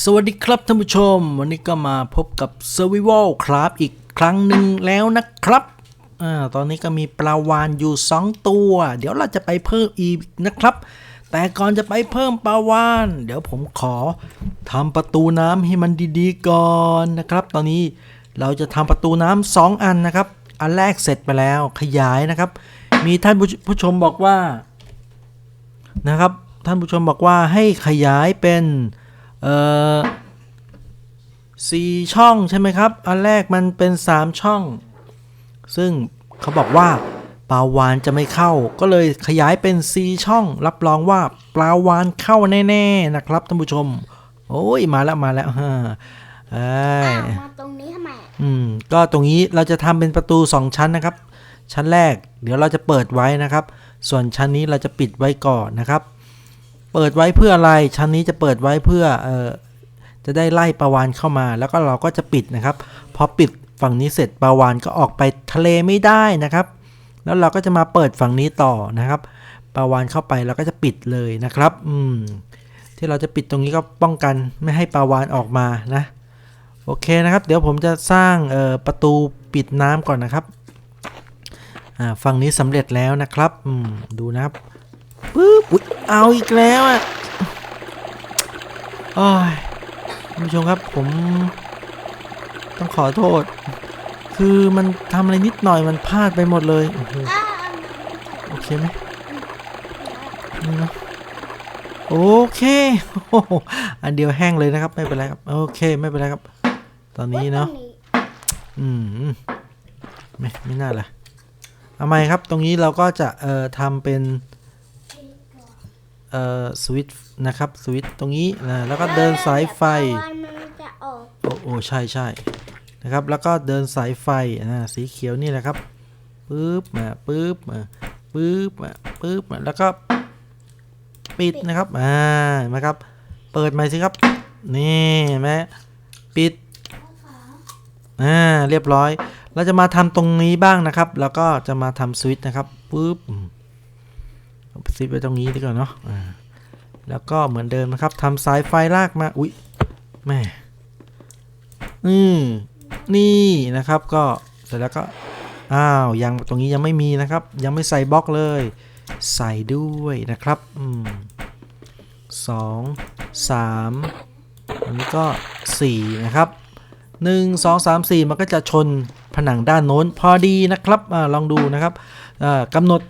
สวัสดีครับท่านผู้ชม วันนี้ก็มาพบกับ Survival ครับอีกครั้งหนึ่งแล้วนะครับอ่าตอนนี้ก็มีปลาวานอยู่ 2 ตัว เดี๋ยวเราจะไปเพิ่มอีกนะครับ แต่ก่อนจะไปเพิ่มปลาวาน เดี๋ยวผมขอทำประตูน้ำให้มันดีๆก่อนนะครับ ตอนนี้เราจะทำประตูน้ำสองอันนะครับ อันแรกเสร็จไปแล้วขยายนะครับ มีท่านผู้ชมบอกว่านะครับ ท่านผู้ชมบอกว่าให้ขยายเป็น เอ่อสี่ช่องใช่ไหมครับ อันแรกมันเป็น 3 ช่อง ซึ่งเขาบอกว่าปลาวานจะไม่เข้า ก็เลยขยายเป็น4ช่อง รับรองว่าปลาวานเข้าแน่ๆนะครับท่านผู้ชม โอ้ยมาแล้วมาแล้วฮ่าเอ้ยอ้าวมาตรงนี้ทำไมอะอืมก็ตรงนี้เราจะทำเป็นประตู 2 ชั้นนะครับ ชั้นแรก เดี๋ยวเราจะเปิดไว้นะครับ ส่วนชั้นนี้เราจะปิดไว้ก่อนนะครับ เปิดไว้เพื่ออะไร ชั้นนี้จะเปิดไว้เพื่อเออจะได้ไล่ปลาวานเข้ามา แล้วก็เราก็จะปิดนะครับ พอปิดฝั่งนี้เสร็จปลาวานก็ออกไปทะเลไม่ได้นะครับ แล้วเราก็จะมาเปิดฝั่งนี้ต่อนะครับปลาวานเข้าไปเราก็จะปิดเลยนะครับ อืม ที่เราจะปิดตรงนี้ก็ป้องกันไม่ให้ปลาวานออกมานะ โอเคนะครับ เดี๋ยวผมจะสร้างออประตูปิดน้ำก่อนนะครับ อ่า ฝั่งนี้สำเร็จแล้วนะครับ อืม ดูนะครับ ปึ๊บอุ๊ยเอาอีกแล้วอะโอ้ยท่านผู้ชมครับผม ต้องขอโทษ คือมันทำอะไรนิดหน่อยมันพลาดไปหมดเลยโอ้โหโอเคไหมนี่เนาะโอเคอันเดียวแห้งเลยนะครับ ไม่เป็นไรครับ โอเคไม่เป็นไรครับ ตอนนี้เนาะอืมไม่ไม่น่าละเอาไมครับตรงนี้เราก็จะเอ่อทำเป็น เอ่อสวิตช์นะครับสวิตช์ตรงนี้นะแล้วก็เดินสายไฟปลาวาฬมันจะออกโอ้โอ้ใช่ใช่นะครับแล้วก็เดินสายไฟอ่าสีเขียวนี่แหละครับปึ๊บมาปึ๊บมาปึ๊บมาปึ๊บมาแล้วก็ปิดนะครับอ่าเห็นไหมครับ เปิดใหม่สิครับ นี่เห็นไหมปิดอ่าเรียบร้อย เราจะมาทำตรงนี้บ้างนะครับ แล้วก็จะมาทำสวิตช์นะครับปุ๊บ อืมเอาสวิตช์ไว้ตรงนี้ดีกว่าเนาะแล้วก็เหมือนเดิมนะครับทำสายไฟลากมา อุ๊ยแม่อืมนี่นะครับก็เสร็จแล้วก็ อ้าวยังตรงนี้ยังไม่มีนะครับ ยังไม่ใส่บล็อกเลย ใส่ด้วยนะครับอืมสองสามอันนี้ก็สี่นะครับหนึ่งสองสามสี่มันก็จะชนผนังด้านโน้นพอดีนะครับอาลองดูนะครับอ่ากำหนด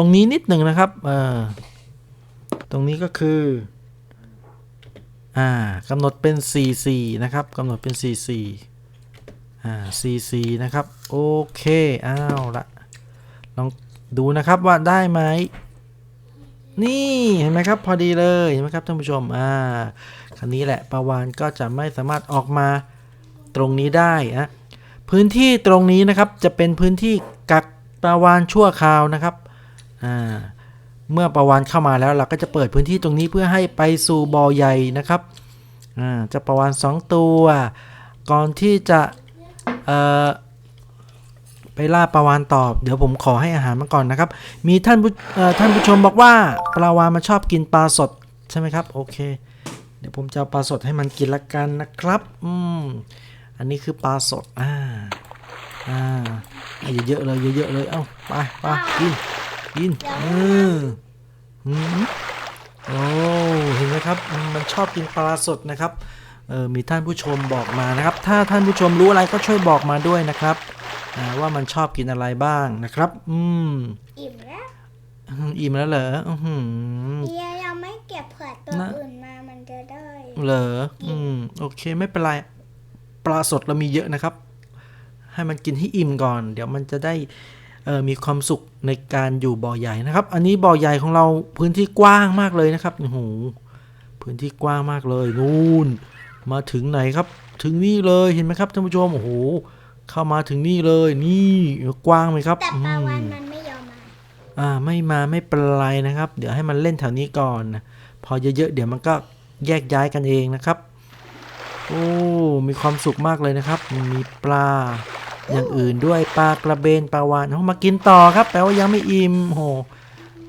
ตรงนี้นิดหนึ่งนะครับอ่าตรงนี้ก็คืออ่ากำหนดเป็น4 4นะครับกำหนดเป็น4 4อ่า4 4นะครับ โอเค อ้าวละลองดูนะครับว่าได้ไหม นี่เห็นไหมครับ พอดีเลยเห็นไหมครับท่านผู้ชม อ่าคันนี้แหละปลาวานก็จะไม่สามารถออกมาตรงนี้ได้นะพื้นที่ตรงนี้นะครับจะเป็นพื้นที่กักปลาวานชั่วคราวนะครับ อ่าเมื่อปลาวานเข้ามาแล้วเราก็จะเปิดพื้นที่ตรงนี้เพื่อให้ไปสู่บ่อใหญ่นะครับอ่าเจะปลาวานสองตัว ก่อนที่จะเอ่อไปล่าปลาวานต่อเดี๋ยวผมขอให้อาหารมาก่อนนะครับ มีท่านผู้เอ่อท่านผู้ชมบอกว่าปลาวานมันชอบกินปลาสดใช่ไหมครับ โอเค เดี๋ยวผมจะเอาปลาสดให้มันกินละกันนะครับอืมอันนี้คือปลาสดอ่าอ่าเอาเยอะๆเลยเยอะๆเลย เอ้าไปไปกิน กินเออหืมโอ้เห็นไหมครับอืมมันชอบกินปลาสดนะครับเออมีท่านผู้ชมบอกมานะครับ ถ้าท่านผู้ชมรู้อะไรก็ช่วยบอกมาด้วยนะครับอ่าว่ามันชอบกินอะไรบ้างนะครับ อืมอิ่มแล้วอืมอิ่มแล้วเหรออือหือเฮียยังไม่เก็บเผื่อตัวนะอื่นมามันจะได้เหรออืมโอเคไม่เป็นไรปลาสดเรามีเยอะนะครับ ให้มันกินให้อิ่มก่อน เดี๋ยวมันจะได้เออ มีความสุขในการอยู่บ่อใหญ่นะครับ อันนี้บ่อใหญ่ของเราพื้นที่กว้างมากเลยนะครับโอ้โหพื้นที่กว้างมากเลยนู่น มาถึงไหนครับ ถึงนี่เลยเห็นไหมครับท่านผู้ชมโอ้โหเข้ามาถึงนี่เลยนี่กว้างไหมครับแต่ปลาวาฬอืมมันไม่ยอมมาอ่าไม่มาไม่เป็นไรนะครับ เดี๋ยวให้มันเล่นแถวนี้ก่อนนะพอเยอะๆเดี๋ยวมันก็แยกย้ายกันเองนะครับ โอ้ มีความสุขมากเลยนะครับ มีปลา อย่างอื่นด้วยปลากระเบนปลาวานเอามากินต่อครับแปลว่ายังไม่อิ่มโอ้โห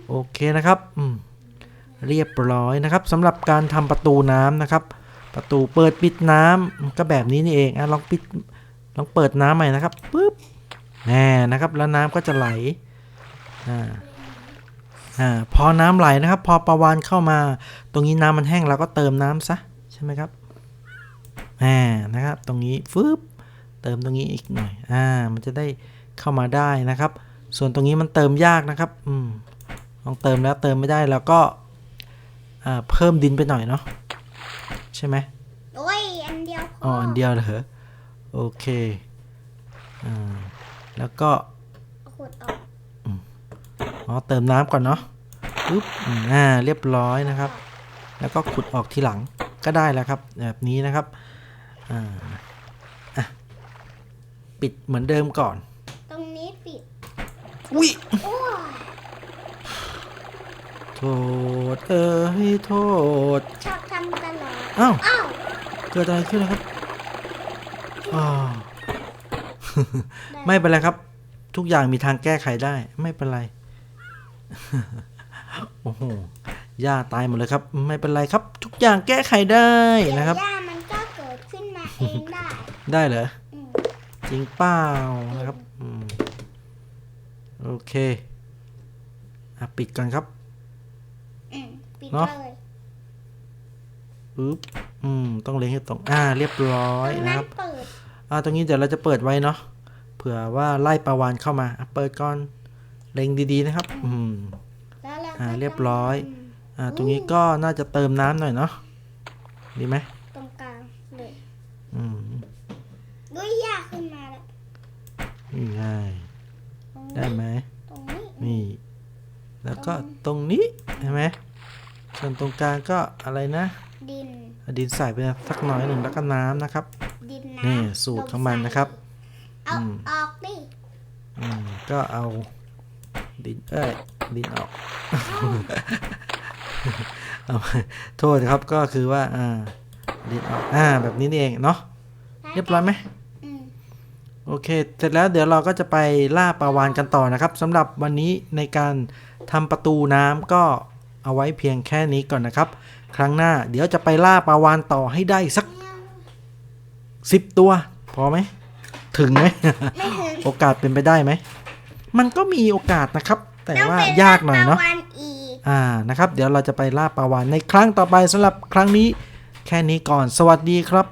โอเคนะครับอืมเรียบร้อยนะครับสำหรับการทำประตูน้ำนะครับ ประตูเปิดปิดน้ำก็แบบนี้นี่เองอะลองปิดลองเปิดน้ำใหม่นะครับปุ๊บแน่นะครับแล้วน้ำก็จะไหลอ่าอ่าพอน้ำไหลนะครับ พอประวานเข้ามา ตรงนี้น้ำมันแห้งเราก็เติมน้ำซะใช่ไหมครับแหมนะครับ ตรงนี้ฟึบ เติมตรงนี้อีกหน่อย อ่า มันจะได้เข้ามาได้นะครับ ส่วนตรงนี้มันเติมยากนะครับ อืม ลองเติมแล้วเติมไม่ได้แล้วก็อ่าเพิ่มดินไปหน่อยเนาะ ใช่ไหมโอ้ย อันเดียวพอ๋อ อันเดียวเหรอ โอเค อ่า แล้วก็ขุดออกอ๋อ เติมน้ำก่อนเนาะปึ๊บอืมอ่า เรียบร้อยนะครับ แล้วก็ขุดออกทีหลังก็ได้แล้วครับ แบบนี้นะครับ อ่าอะ ปิดเหมือนเดิมก่อน ตรงนี้ปิดอุ้ยโอ้ยโทษเอ้ยโทษชอบทำตลอดอ้าวอ้าวเกิดอะไรขึ้นนะครับอ้าวไม่เป็นไรครับ ทุกอย่างมีทางแก้ไขได้ ไม่เป็นไรโอ้โหหญ้าตายหมดเลยครับ ไม่เป็นไรครับ ทุกอย่างแก้ไขได้เดี๋ยวนะครับหญ้ามันก็เกิดขึ้นมาเองได้ ได้เหรออืม จริงเปล่านะครับอืมโอเคอะปิดก่อนครับอืมปิดเนอะเลยปึ๊บอืมต้องเล็งให้ตรงอ่า เรียบร้อยตรงนะนั้คนรับเปิดอ่าตรงนี้เดี๋ยวเราจะเปิดไว้เนาะเผื่อว่าไล่ปลาวานเข้ามาอะเปิดก่อนเล็งดีๆนะครับ อืมแล้วเราอ่าก็เรียบร้อยต้งอ่าตรงนี้ก็น่าจะเติมน้ำหน่อยเนาะดีไหม ตรงกลางเลย อืม ด้วยหญ้าขึ้นมาแล้ว นี่ง่ายตรงได้นี้ไหมตรงนี้นี่ แล้วก็ตรงนี้ใช่ไหมส่วนตรงกลางก็อะไรนะ ดินเอาดินใส่ไปสักหน่อยหนึ่งแล้วก็น้ำนะครับ ดินนี่น้ำสูตรของมันนะครับ เอาอืม ออกดิอืมก็เอาดินเอ้ยดินออก เอาโทษครับก็คือว่าอ่าดินออกอ่าแบบนี้นี่เองเนาะเรียบร้อยไหมอืม โอเค เสร็จแล้วเดี๋ยวเราก็จะไปล่าปลาวานกันต่อนะครับสำหรับวันนี้ในการทำประตูน้ำก็เอาไว้เพียงแค่นี้ก่อนนะครับ ครั้งหน้าเดี๋ยวจะไปล่าปลาวานต่อให้ได้สักสิบตัว พอไหม ถึงไหม ไม่ถึงโอกาสเป็นไปได้ไหม มันก็มีโอกาสนะครับ แต่ต้องว่าไปยากหน่อยเนาะรับปลวันอีก อ่า นะครับ เดี๋ยวเราจะไปล่าปลาวานในครั้งต่อไปสำหรับครั้งนี้ แค่นี้ก่อน สวัสดีครับ